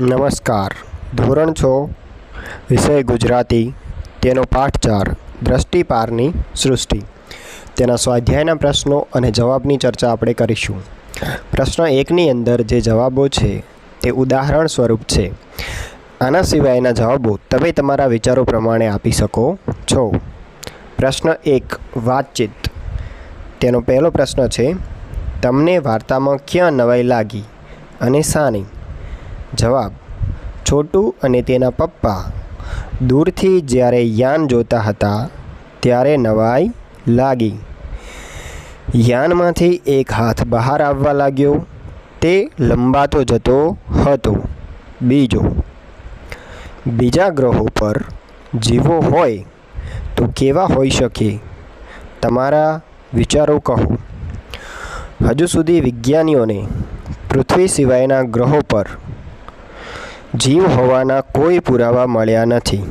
નમસ્કાર. ધોરણ છ? વિષય ગુજરાતી. તેનો પાઠ ચાર દ્રષ્ટિપારની સૃષ્ટિ. તેના સ્વાધ્યાયના પ્રશ્નો અને જવાબની ચર્ચા આપણે કરીશું. પ્રશ્ન એકની અંદર જે જવાબો છે, તે ઉદાહરણ સ્વરૂપ છે. આના સિવાયના જવાબો તમે તમારા વિચારો પ્રમાણે આપી શકો છો. પ્રશ્ન એક, વાતચીત. તેનો પહેલો પ્રશ્ન છે, તમને વાર્તામાં ક્યાં નવાઈ લાગી અને શાની? જવાબ, છોટુ અને તેના પપ્પા. દૂરથી જ્યારે યાન જોતા હતા, ત્યારે નવાઈ લાગી. યાનમાંથી એક હાથ બહાર આવવા લાગ્યો, તે લંબાતો જતો હતો. બીજો, બીજા ગ્રહો પર જીવો હોય તો કેવા હોઈ શકે? તમારા વિચારો કહો. હજુ સુધી વિજ્ઞાનીઓને પૃથ્વી સિવાયના ગ્રહો પર જીવ હોવાના કોઈ પુરાવા મળ્યા નથી.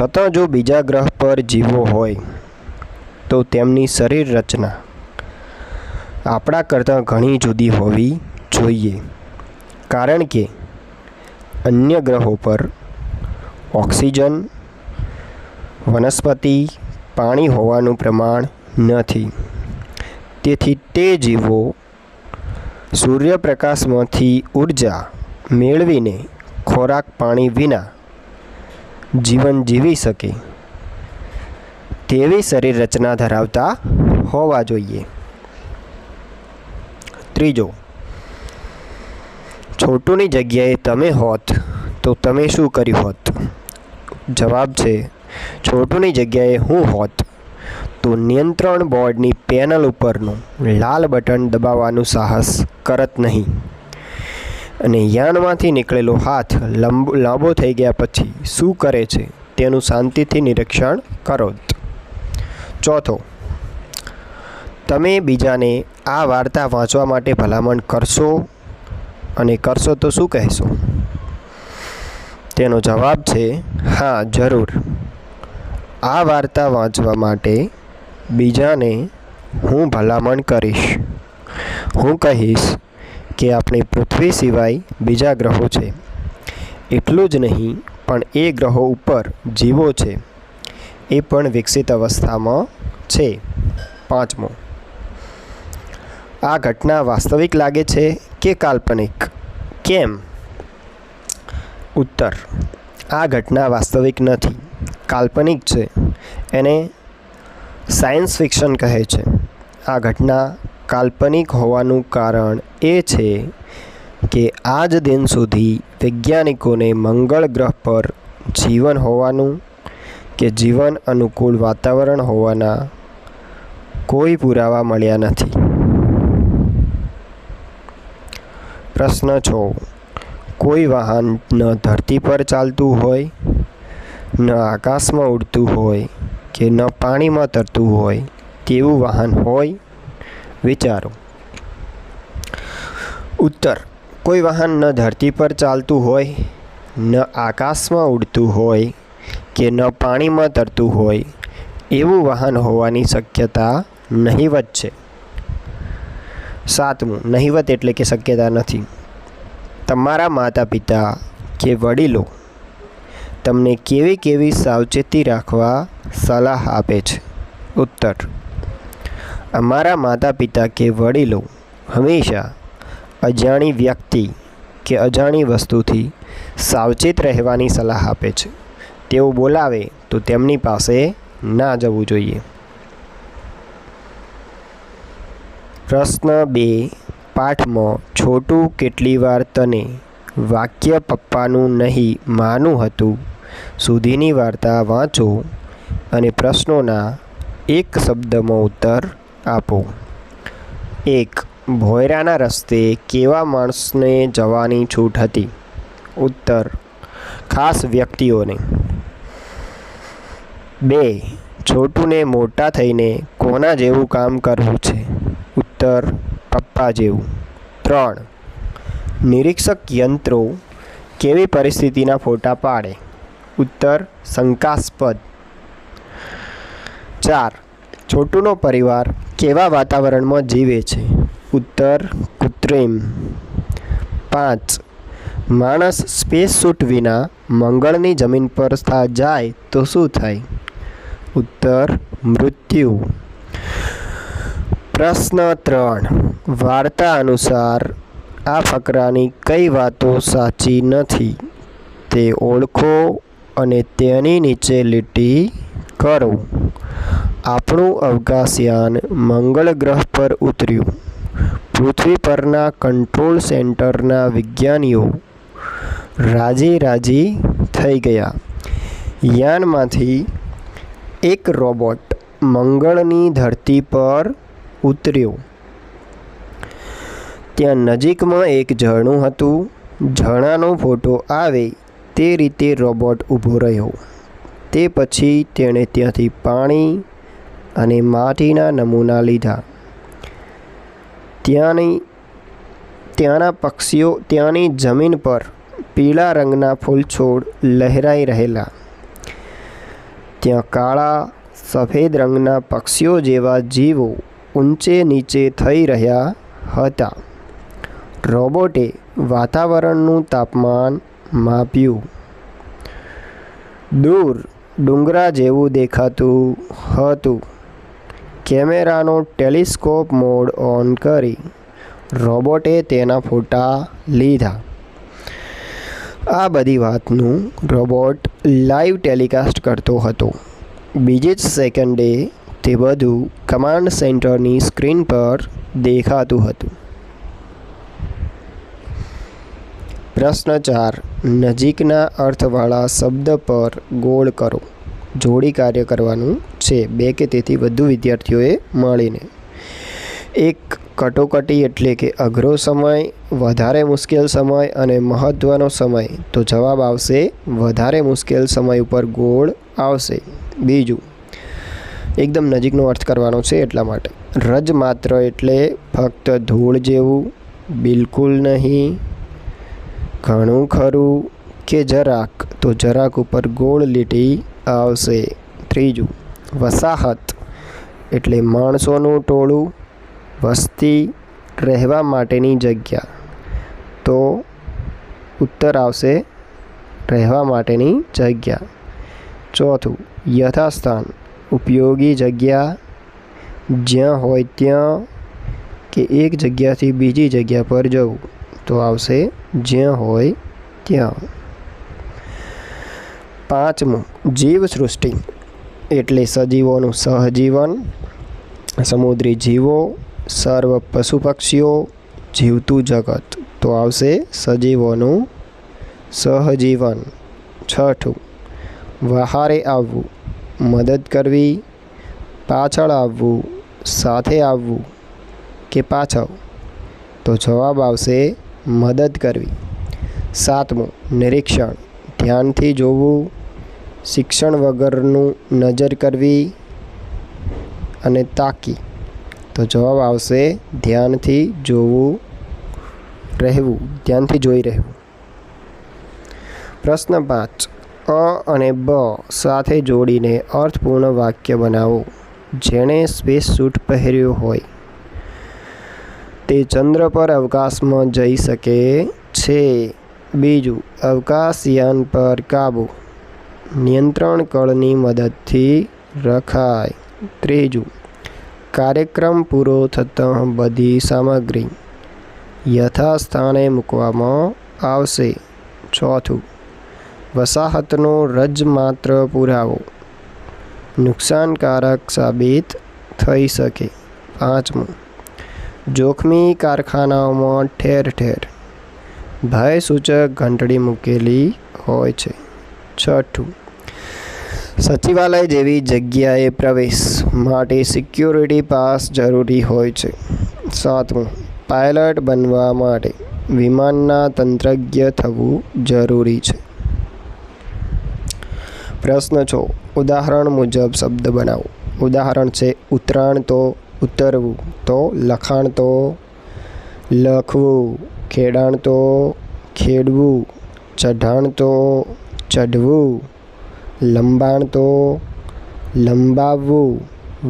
છતાં જો બીજા ગ્રહ પર જીવો હોય, તો તેમની શરીર રચના આપણા કરતાં ઘણી જુદી હોવી જોઈએ. કારણ કે અન્ય ગ્રહો પર ઓક્સિજન, વનસ્પતિ, પાણી હોવાનું પ્રમાણ નથી. તેથી તે જીવો સૂર્યપ્રકાશમાંથી ઊર્જા મેળવીને ખોરાક પાણી વિના જીવન જીવી શકે, તેવી શરીર રચના ધરાવતા હોવા જોઈએ. ત્રીજો, છોટુની જગ્યાએ તમે હોત તો તમે શું કર્યું હોત? જવાબ છે, છોટુની જગ્યાએ હું હોત તો નિયંત્રણ બોર્ડની પેનલ ઉપરનું લાલ બટન દબાવવાનું સાહસ કરત નહીં. અને યાનમાંથી નીકળેલો હાથ લંબ, લાંબો થઈ ગયા પછી શું કરે છે તેનું શાંતિથી નિરીક્ષણ કરો. ચોથો, તમે બીજાને આ વાર્તા વાંચવા માટે ભલામણ કરશો અને કરશો તો શું કહેશો? તેનો જવાબ છે, હા, જરૂર. આ વાર્તા વાંચવા માટે બીજાને હું ભલામણ કરીશ. હું કહીશ કે આપણી પૃથ્વી સિવાય બીજા ગ્રહો છે. એટલું જ નહીં, પણ એ ગ્રહો ઉપર જીવો છે. એ પણ વિકસિત અવસ્થામાં છે. પાંચમો. આ ઘટના વાસ્તવિક લાગે છે કે કાલ્પનિક? કેમ? ઉત્તર. આ ઘટના વાસ્તવિક નથી. કાલ્પનિક છે. એને સાયન્સ ફિક્શન કહે છે. આ ઘટના કાલ્પનિક હોવાનું કારણ એ છે કે આજ દિન સુધી વૈજ્ઞાનિકોને મંગળ ગ્રહ પર જીવન હોવાનું કે જીવન અનુકૂળ વાતાવરણ હોવાના કોઈ પુરાવા મળ્યા નથી. પ્રશ્ન છ, કોઈ વાહન ન ધરતી પર ચાલતું હોય, ન આકાશમાં ઉડતું હોય કે ન પાણીમાં તરતું હોય તેવું વાહન હોય? વિચારો. ઉત્તર. કોઈ વાહન ન ધરતી પર ચાલતું હોય, ન આકાશમાં ઉડતું હોય કે ન પાણીમાં તરતું હોય, એવું વાહન હોવાની શક્યતા નહીવત છે. સાતમું, નહીવત એટલે કે શક્યતા નથી. તમારા માતા પિતા કે વડીલો તમને કેવી કેવી સાવચેતી રાખવા સલાહ આપે છે? ઉત્તર. અમારા માતા પિતા કે વડીલો હંમેશા અજાણી વ્યક્તિ કે અજાણી વસ્તુથી સાવચેત રહેવાની સલાહ આપે છે. તેઓ બોલાવે તો તેમની પાસે ના જવું જોઈએ. પ્રશ્ન બે. પાઠમાં, છોટું કેટલી વાર તને વાક્ય પપ્પાનું નહીં માનું હતું? સુધીની વાર્તા વાંચો અને પ્રશ્નોના એક શબ્દમાં ઉત્તર આપો. એક. ભોયરાના રસ્તે કેવા માણસને જવાની છૂટ હતી? ઉત્તર, ખાસ વ્યક્તિઓને. બે, છોટુને મોટા થઈને કોના જેવું કામ કરવું છે? ઉત્તર, પપ્પા જેવું. ત્રણ, નિરીક્ષક યંત્રો કેવી પરિસ્થિતિના ફોટા પાડે? ઉત્તર, શંકાસ્પદ. ચાર, છોટુનો પરિવાર કેવા વાતાવરણમાં જીવે છે? ઉત્તર કૃત્રિમ. પાંચ. માણસ સ્પેસ સૂટ વિના મંગળની જમીન પર જાય તો શું થાય? ઉત્તર, મૃત્યુ. પ્રશ્ન ત્રણ. વાર્તા અનુસાર આ ફકરાની કઈ વાતો સાચી નથી. તે ઓળખો અને તેની નીચે લીટી કરો. આપણું અવકાશયાન મંગળ ગ્રહ પર ઉતર્યું. પૃથ્વી પરના કંટ્રોલ સેન્ટરના વિજ્ઞાનીઓ રાજી રાજી થઈ ગયા. યાનમાંથી એક રોબોટ મંગળની ધરતી પર ઉતર્યો. ત્યાં નજીકમાં એક ઝરણું હતું. ઝરણાનો ફોટો આવે તે રીતે રોબોટ ઊભો રહ્યો. તે પછી તેણે ત્યાંથી પાણી અને માટીના નમૂના લીધા. ત્યાંની, ત્યાંના પક્ષીઓ ત્યાંની જમીન પર પીળા રંગના ફૂલછોડ લહેરાઈ રહેલા. ત્યાં કાળા, સફેદ રંગના પક્ષીઓ જેવા જીવો ઊંચે નીચે થઈ રહ્યા હતા. રોબોટે વાતાવરણનું તાપમાન માપ્યું. દૂર ડુંગરા જેવું દેખાતું હતું. કેમેરાનો ટેલિસ્કોપ મોડ ઓન કરી. રોબોટે તેના ફોટા લીધા. આ બધી વાતનું રોબોટ લાઈવ ટેલિકાસ્ટ કરતો હતો. બીજી જ સેકન્ડે તે બધું કમાન્ડ સેન્ટરની સ્ક્રીન પર દેખાતું હતું. પ્રશ્ન ચાર. નજીકના અર્થવાળા શબ્દ પર ગોળ કરો. જોડી કાર્ય કરવાનું છે. બે કે તેથી વધુ વિદ્યાર્થીઓએ મળીને. એક કટોકટી એટલે કે અઘરો સમય, વધારે મુશ્કેલ સમય અને મહત્ત્વનો સમય. તો જવાબ આવશે, વધારે મુશ્કેલ સમય ઉપર ગોળ આવશે. બીજું, એકદમ નજીકનો અર્થ કરવાનો છે એટલા માટે. રજ માત્ર એટલે ફક્ત ધૂળ જેવું, બિલકુલ નહીં. ઘણું ખરું કે જરાક. તો જરાક ઉપર ગોળ લીટી આવશે. ત્રીજું, વસાહત એટલે માણસોનું ટોળું વસ્તી રહેવા માટેની જગ્યા. તો ઉત્તર આવશે રહેવા માટેની જગ્યા. ચોથું, યથાસ્થાન, ઉપયોગી જગ્યા. જ્યાં હોય ત્યાં કે એક જગ્યાથી બીજી જગ્યા પર જવું. તો આવશે જ્યાં હોય ત્યાં. પાંચમું, જીવસૃષ્ટિ. એટલે સજીવોનું સહજીવન, સમુદ્રી જીવો, સર્વ પશુ પક્ષીઓ જીવતું જગત. તો આવશે સજીવોનું સહજીવન. છઠ્ઠું વહારે આવવું, મદદ કરવી, પાછળ આવવું, સાથે આવવું કે પાછળ? તો જવાબ આવશે મદદ કરવી. સાતમું, નિરીક્ષણ. ધ્યાનથી જોવું, શિક્ષણ વગરનું નજર કરવી અને તાકી. તો જવાબ આવશે, ધ્યાનથી જોવું, રહેવું, ધ્યાનથી જોઈ રહેવું. પ્રશ્ન પાંચ. અ અને બ સાથે જોડીને અર્થપૂર્ણ વાક્ય બનાવો, જેણે સ્પેસ સૂટ પહેર્યું હોય. તે ચંદ્ર પર અવકાશમાં જઈ શકે છે. બીજું, અવકાશયાન પર કાબૂ. નિયંત્રણ કળની મદદથી રખાય. ત્રીજું, કાર્યક્રમ પૂરો થતાં બધી સામગ્રી યથાસ્થાને મૂકવામાં આવશે. ચોથું, વસાહતનો રજ માત્ર પુરાવો. નુકસાનકારક સાબિત થઈ શકે. પાંચમું, જોખમી કારખાનાઓમાં ઠેર ઠેર ભયસૂચક ઘંટડી મૂકેલી હોય છે. છઠ્ઠું. સચિવાલય જેવી જગ્યાએ પ્રવેશ માટે સિક્યોરિટી પાસ જરૂરી હોય છે. સાતમું. પાયલટ બનવા માટે વિમાનના તંત્રજ્ઞ થવું જરૂરી છે. પ્રશ્ન છો. ઉદાહરણ મુજબ શબ્દ બનાવો. ઉદાહરણ છે ઉતરાણ તો ઉતરવું, તો લખાણ તો લખવું. ખેડાણ તો ખેડવું ચઢાણ તો ચઢવું લંબાણ તો લંબાવવું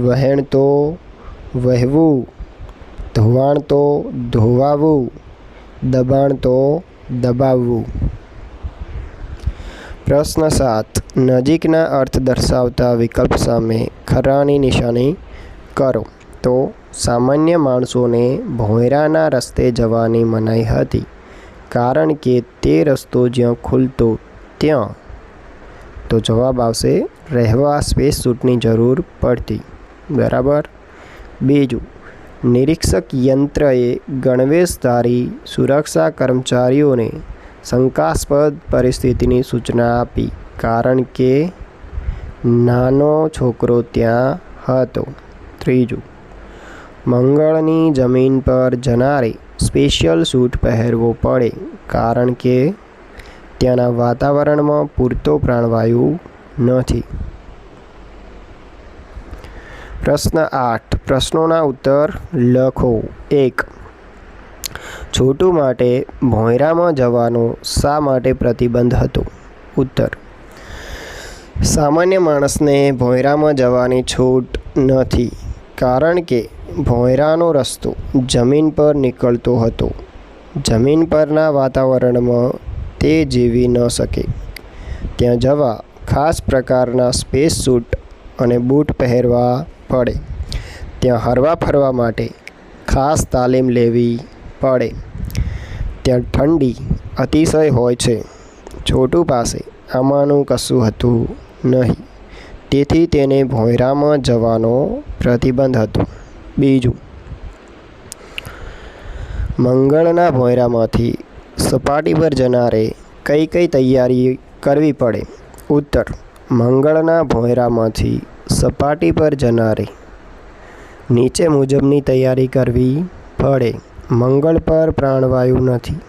વહેણ તો વહેવું ધોવાણ તો ધોવાવું દબાણ તો દબાવવું પ્રશ્ન સાત નજીકના અર્થ દર્શાવતા વિકલ્પ સામે ખરાની નિશાની કરો તો સામાન્ય માણસોને ભોંયરાના રસ્તે જવાની મનાઈ હતી, કારણ કે તે રસ્તો જ્યાં ખુલતો ત્યાં. તો જવાબ આવશે, રહેવા સ્પેસ સૂટની જરૂર પડતી. બરાબર? બીજું, નિરીક્ષક યંત્રએ ગણવેશધારી સુરક્ષા કર્મચારીઓને શંકાસ્પદ પરિસ્થિતિની સૂચના આપી, કારણ કે નાનો છોકરો ત્યાં હતો. ત્રીજું મંગળની જમીન પર જનારે સ્પેશિયલ સૂટ પહેરવો પડે, કારણ કે ત્યાંના વાતાવરણમાં પૂરતો પ્રાણવાયુ નથી. પ્રશ્ન આઠ. પ્રશ્નોના ઉત્તર લખો. એક. છોટું માટે ભોંયરામાં જવાનો શા માટે પ્રતિબંધ હતો? ઉત્તર. સામાન્ય માણસને ભોંયરામાં જવાની છૂટ નથી, કારણ કે ભોંયરાનો રસ્તો જમીન પર નીકળતો હતો. જમીન પરના વાતાવરણમાં તે જીવી ન શકે. ત્યાં જવા ખાસ પ્રકારના સ્પેસ સૂટ અને બૂટ પહેરવા પડે. ત્યાં હરવા ફરવા માટે ખાસ તાલીમ લેવી પડે. ત્યાં ઠંડી અતિશય હોય છે. છોટું પાસે આમાંનું કશું હતું નહીં. તેથી તેને ભોંયરામાં જવાનો પ્રતિબંધ હતો. બીજું. મંગળના ભોયરામાંથી સપાટી પર જનારે કઈ કઈ તૈયારી કરવી પડે? ઉત્તર, મંગળના ભોયરામાંથી સપાટી પર જનારે નીચે મુજબની તૈયારી કરવી પડે. મંગળ પર પ્રાણવાયુ નથી.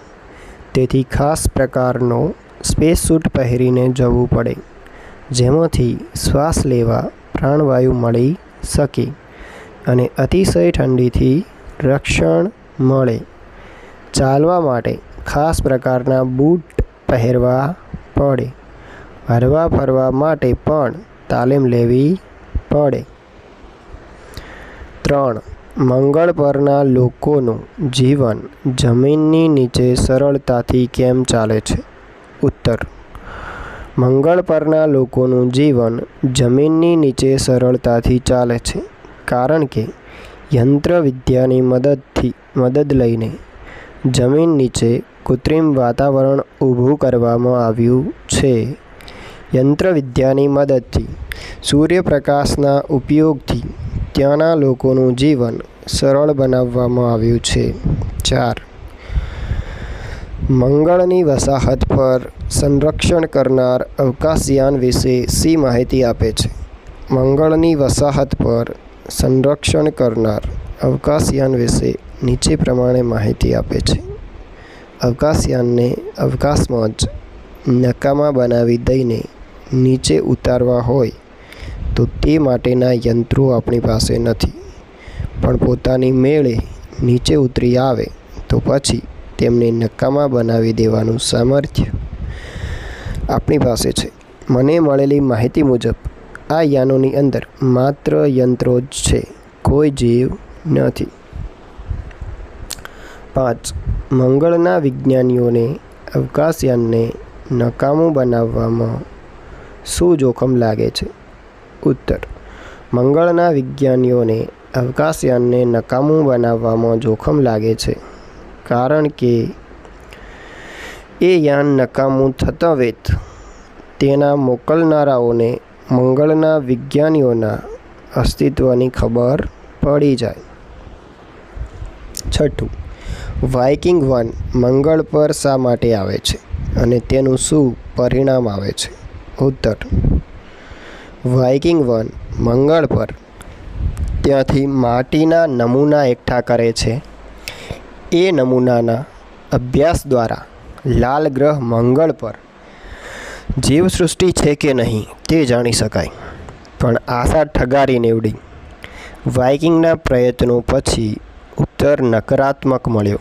તેથી ખાસ પ્રકારનો સ્પેસ સૂટ પહેરીને જવું પડે, જેમાંથી શ્વાસ લેવા પ્રાણવાયુ મળી શકે. અને અતિશય ઠંડીથી રક્ષણ મળે. ચાલવા માટે ખાસ પ્રકારના બૂટ પહેરવા પડે. હરવા ફરવા માટે પણ તાલીમ લેવી પડે. ત્રણ, મંગળ પરના લોકોનું જીવન જમીનની નીચે સરળતાથી કેમ ચાલે છે? ઉત્તર, મંગળ પરના લોકોનું જીવન જમીનની નીચે સરળતાથી ચાલે છે. કારણ કે યંત્ર વિદ્યાની મદદથી, મદદ લઈને જમીન નીચે કૃત્રિમ વાતાવરણ ઊભું કરવામાં આવ્યું છે. યંત્ર વિદ્યાની મદદથી સૂર્યપ્રકાશના ઉપયોગથી ત્યાંના લોકોનું જીવન સરળ બનાવવામાં આવ્યું છે. ચાર. મંગળની વસાહત પર સંરક્ષણ કરનાર અવકાશયાન વિશે સી માહિતી આપે છે. મંગળની વસાહત પર સંરક્ષણ કરનાર અવકાશયાન વિશે નીચે પ્રમાણે માહિતી આપે છે. અવકાશયાનને અવકાશમાં જ નકામા બનાવી દઈને નીચે ઉતારવા હોય તો તે માટેના યંત્રો આપણી પાસે નથી. પણ પોતાની મેળે નીચે ઉતરી આવે તો પછી તેમને નકામા બનાવી દેવાનું સામર્થ્ય આપણી પાસે છે. મને મળેલી માહિતી મુજબ આ યાનોની અંદર માત્ર યંત્રો જ છે. કોઈ જીવ નથી. પાંચ, મંગળના વિજ્ઞાનીઓને અવકાશયાનને નકામું બનાવવામાં શું જોખમ લાગે છે? ઉત્તર, મંગળના વિજ્ઞાનીઓને અવકાશયાનને નકામું બનાવવામાં જોખમ લાગે છે કારણ કે એ યાન નકામું થતાં વેત તેના મોકલનારાઓને મંગળના વિજ્ઞાનીઓના અસ્તિત્વની ખબર પડી જાય. છઠ્ઠું, વાઇકિંગ વન મંગળ પર શા માટે આવે છે અને તેનું શું પરિણામ આવે છે? ઉત્તર, વાઇકિંગ વન મંગળ પર ત્યાંથી માટીના નમૂના એકઠા કરે છે. એ નમૂનાના અભ્યાસ દ્વારા લાલ ગ્રહ મંગળ પર જીવસૃષ્ટિ છે કે નહીં તે જાણી શકાય. પણ આશા ઠગારી નીવડી વાઇકિંગના પ્રયત્નો પછી ઉત્તર નકારાત્મક મળ્યો.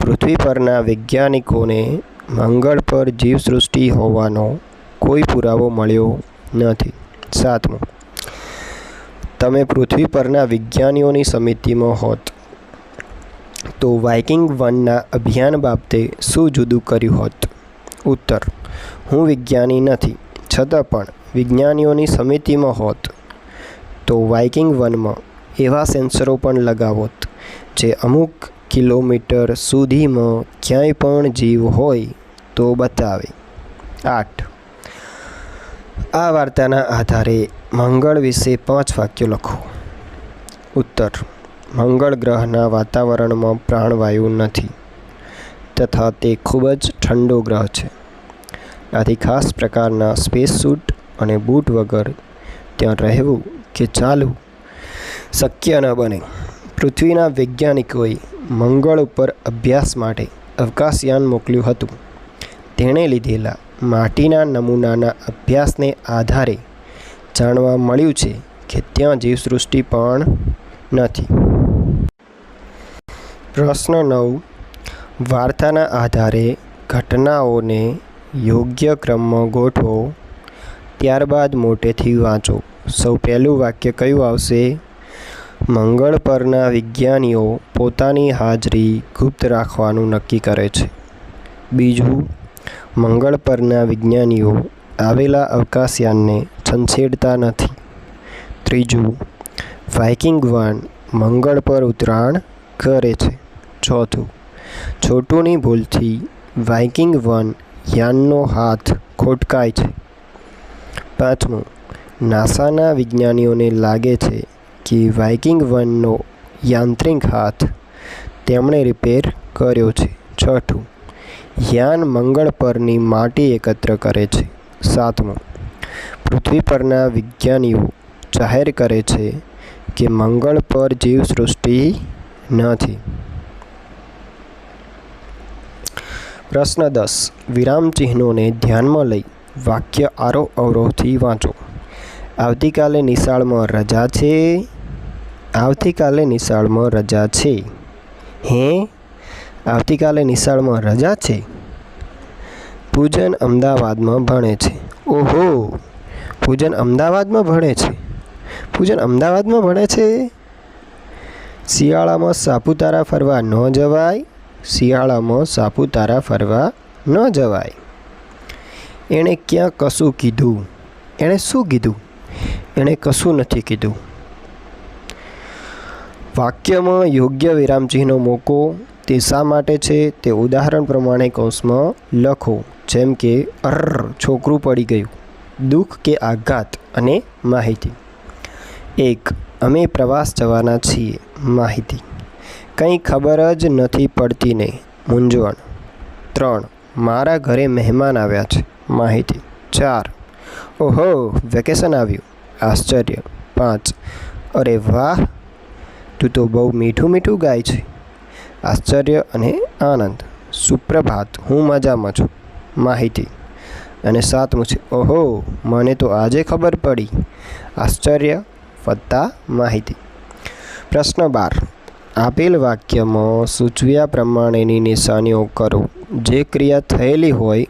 પૃથ્વી પરના વૈજ્ઞાનિકોને મંગળ પર જીવસૃષ્ટિ હોવાનો કોઈ પુરાવો મળ્યો નથી. સાતમું. તમે પૃથ્વી પરના વિજ્ઞાનીઓની સમિતિમાં હોત તો વાઇકિંગ વનના અભિયાન બાબતે શું જુદું કર્યું હોત? ઉત્તર. હું વિજ્ઞાની નથી, છતાં પણ વિજ્ઞાનીઓની સમિતિમાં હોત તો વાઇકિંગ વનમાં એવા સેન્સરો પણ લગાવોત જે અમુક કિલોમીટર સુધીમાં ક્યાંય પણ જીવ હોય તો બતાવે. આઠ. આ વાર્તાના આધારે મંગળ વિશે પાંચ વાક્યો લખો. ઉત્તર. મંગળ ગ્રહના વાતાવરણમાં પ્રાણવાયુ નથી, તથા તે ખૂબ જ ઠંડો ગ્રહ છે. આથી ખાસ પ્રકારના સ્પેસ સૂટ અને બૂટ વગર ત્યાં રહેવું કે ચાલવું શક્ય ન બને. પૃથ્વીના વૈજ્ઞાનિકોએ મંગળ ઉપર અભ્યાસ માટે અવકાશયાન મોકલ્યું હતું. તેણે લીધેલા માટીના નમૂનાના અભ્યાસને આધારે જાણવા મળ્યું છે કે ત્યાં જીવસૃષ્ટિ પણ નથી. પ્રશ્ન નવ. વાર્તાના આધારે ઘટનાઓને યોગ્ય ક્રમમાં ગોઠવો. ત્યારબાદ મોટેથી વાંચો. સૌ પહેલું વાક્ય કયું આવશે? મંગળ પરના વિજ્ઞાનીઓ પોતાની હાજરી ગુપ્ત રાખવાનું નક્કી કરે છે. બીજું, મંગળ પરના વિજ્ઞાનીઓ આવેલા અવકાશયાનને છંછેડતા નથી. ત્રીજું, વાઇકિંગ વન મંગળ પર ઉતરાણ કરે છે. ચોથું, છોટુની ભૂલથી વાઇકિંગ વન યાનનો હાથ ખોટકાય છે. પાંચમું, નાસાના વિજ્ઞાનીઓને લાગે છે કે વાઇકિંગ વનનો યાંત્રિક હાથ તેમણે રિપેર કર્યો છે. છઠ્ઠું, યાન મંગળ પરની માટી એકત્ર કરે છે. સાતમું, પૃથ્વી પરના વિજ્ઞાનીઓ જાહેર કરે છે કે મંગળ પર જીવસૃષ્ટિ નથી. પ્રશ્ન દસ વિરામ ચિહ્નોને ધ્યાનમાં લઈ વાક્ય આરોહ અવરોહથી વાંચો. આવતીકાલે નિશાળમાં રજા છે. આવતીકાલે નિશાળમાં રજા છે. હે? આવતીકાલે નિશાળમાં રજા છે? પૂજન અમદાવાદમાં ભણે છે. ઓહો! પૂજન અમદાવાદમાં ભણે છે? પૂજન અમદાવાદમાં ભણે છે? શિયાળામાં સાપુતારા ફરવા ન જવાય? શિયાળામાં સાપુતારા ફરવા ન જવાય. એણે ક્યાં કશું કીધું? એણે શું કીધું? એણે કશું નથી કીધું. વાક્યમાં યોગ્ય વિરામચિહ્નો મૂકો, તે શા માટે છે? તે ઉદાહરણ પ્રમાણે કૌંસમાં લખો, જેમ કે, અર્ર, છોકરું પડી ગયું. દુઃખ કે આઘાત અને માહિતી. એક, અમે પ્રવાસ જવાના છીએ. માહિતી. કંઈ ખબર જ નથી પડતી નહીં. મૂંઝવણ. ત્રણ. મારા ઘરે મહેમાન આવ્યા છે. માહિતી. ચાર. ઓહો, વેકેશન આવ્યું. આશ્ચર્ય. પાંચ. અરે વાહ! તું તો બહુ મીઠું મીઠું ગાય છે. આશ્ચર્ય અને આનંદ. સુપ્રભાત. હું મજામાં છું. માહિતી. અને સાતમું છે. ઓહો, મને તો આજે ખબર પડી. આશ્ચર્ય વત્તા માહિતી. પ્રશ્ન બાર. આપેલ વાક્યમાં સૂચવ્યા પ્રમાણેની નિશાનીઓ કરો. જે ક્રિયા થયેલી હોય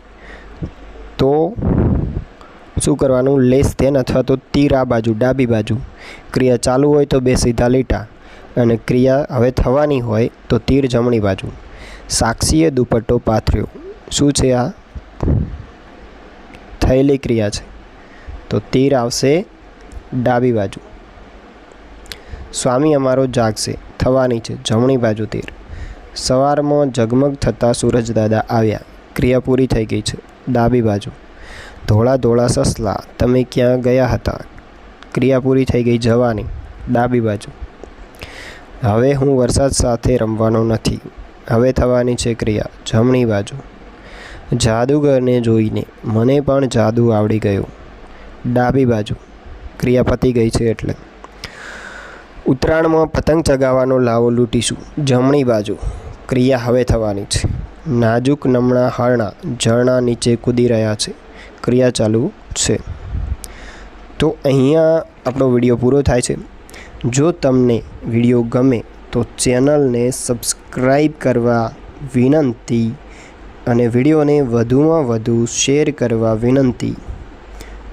તો શું કરવાનું? લેસ ધેન અથવા તો તીર આ બાજુ, ડાબી બાજુ. ક્રિયા ચાલુ હોય તો બે સીધા લીટા અને ક્રિયા હવે થવાની હોય તો તીર જમણી બાજુ. સાક્ષીએ દુપટ્ટો પાથર્યો. શું છે આ? થયેલી ક્રિયા છે. તો તીર આવશે ડાબી બાજુ. સ્વામી, અમારો જાગશે. થવાની છે. જમણી બાજુ તીર. સવારમાં ઝગમગ થતાં સૂરજદાદા આવ્યા. ક્રિયા પૂરી થઈ ગઈ છે. ડાબી બાજુ. ધોળા ધોળા સસલા. તમે ક્યાં ગયા હતા? ક્રિયા પૂરી થઈ ગઈ જવાની. ડાબી બાજુ. હવે હું વરસાદ સાથે રમવાનો નથી. હવે થવાની છે ક્રિયા. જમણી બાજુ. જાદુગરને જોઈને મને પણ જાદુ આવડી ગયું. ડાબી બાજુ. ક્રિયા પતી ગઈ છે એટલે. ઉત્તરાયણમાં પતંગ ચગાવવાનો લાવો લૂંટીશું. જમણી બાજુ. ક્રિયા હવે થવાની છે. નાજુક નમણા હારણા ઝરણા નીચે કૂદી રહ્યા છે. ક્રિયા ચાલુ છે. તો અહીંયા આપણો વીડિયો પૂરો થાય છે. જો તમને વીડિયો ગમે તો ચેનલને સબસ્ક્રાઈબ કરવા વિનંતી અને વિડીયોને વધુમાં વધુ શેર કરવા વિનંતી.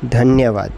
ધન્યવાદ.